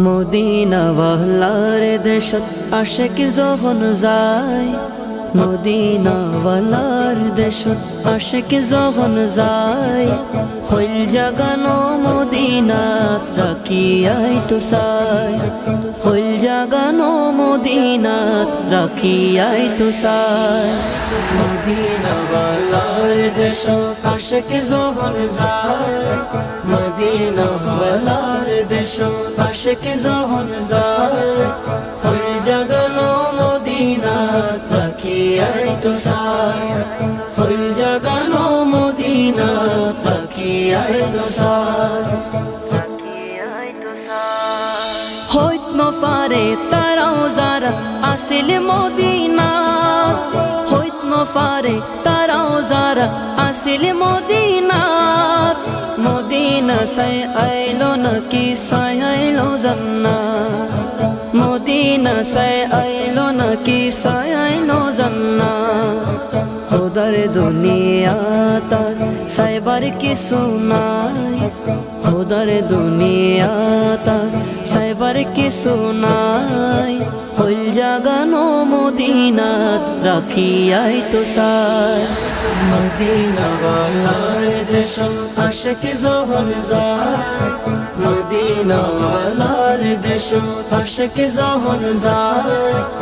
মদিনাওয়ালার দেশত আশেক যখন যায়। মদিনাওয়ালার দেশত আশেক যখন যায়। হইল জাগানো মদিনাত রাখিয়াই তো সাই হইল জাগানো মদিনাত রাখিয়াই তো সাই মদিনাওয়ালার দেশত আশেক যখন যায়। মদিনাওয়ালার দেশত আশেক যখন যায়। হইল জাগানো মদিনাত রাখিয়াই তো সাই হইল জাগানো মদিনাত রাখিয়াই তো সাই হইত নফারে তারাও যারা আসিল মদিনাত হইত নফারে তারাও যারা আসিল মদিনাত মদিনা সাই আইলো নাকি সাই আইলো জান্নাত। মদিনা সাই আইলো সাই আইলো জান্নাত খোদার দুনিয়া সাইবার কিছু নাই। খোদার দুনিয়া সাইবার কিছু নাই। হইল জাগানো মদিনাত, রাখিয়াই তো সাই মদিনাওয়ালার দেশ আশেক যখন যায়। মদিনাওয়ালার দেশ আশেক যখন যায়।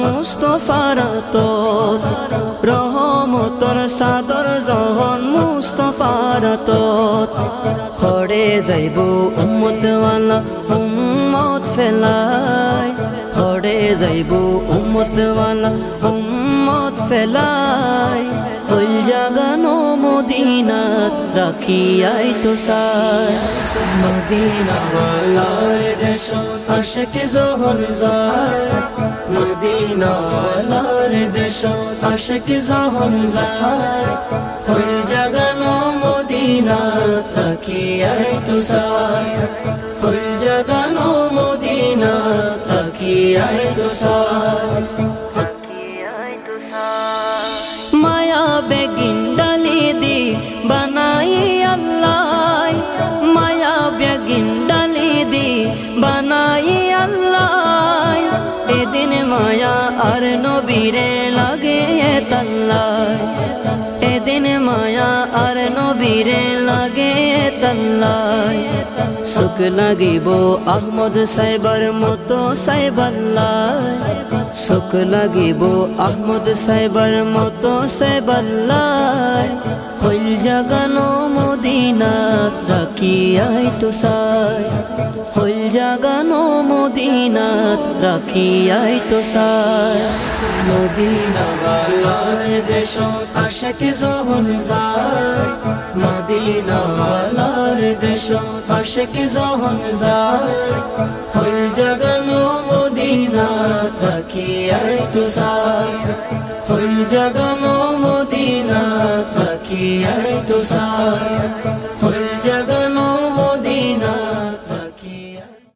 মুস্তফার তোর রহমতর সাদর জহন মুস্তফার তোর খড়ে যাইব উম্মতওয়ালা, উম্মত ফেলায় খড়ে যাইব উম্মতওয়ালা, উম্মত ফেলায় হইল জাগানো মদিনাত রাখিয়াই তো সাই। মদিনাওয়ালার দেশ আশেক যায়, মদিনাওয়ালার দেশ আশেক যায়। হইল জাগানো মদিনাত রাখিয়াই তো সাই হইল জাগানো মদিনাত রাখিয়াই তো সাই মায়া বেগিন বানাই আল্লাহ। এদিন মায়া আর নবীরে লাগে তাল্লাই এদিন মায়া আর নবীরে লাগে তাল্লাই সুখ লাগিব আহমদ সাইবার মতো সাইবাল্লাই সুখ লাগিব আহমদ সাইবার মতো সাইবাল্লাই হইল জাগানো মদিনাত রাখিয়াই তো সাই হইল জাগানো মদিনাত রাখিয়াই তো সাই মদিনাওয়ালার দেশ আশেক যখন যায়। জাগানো মদিনাত রাখিয়াই তো সাই হইল জাগানো মদিনাত রাখিয়াই তো সাই হইল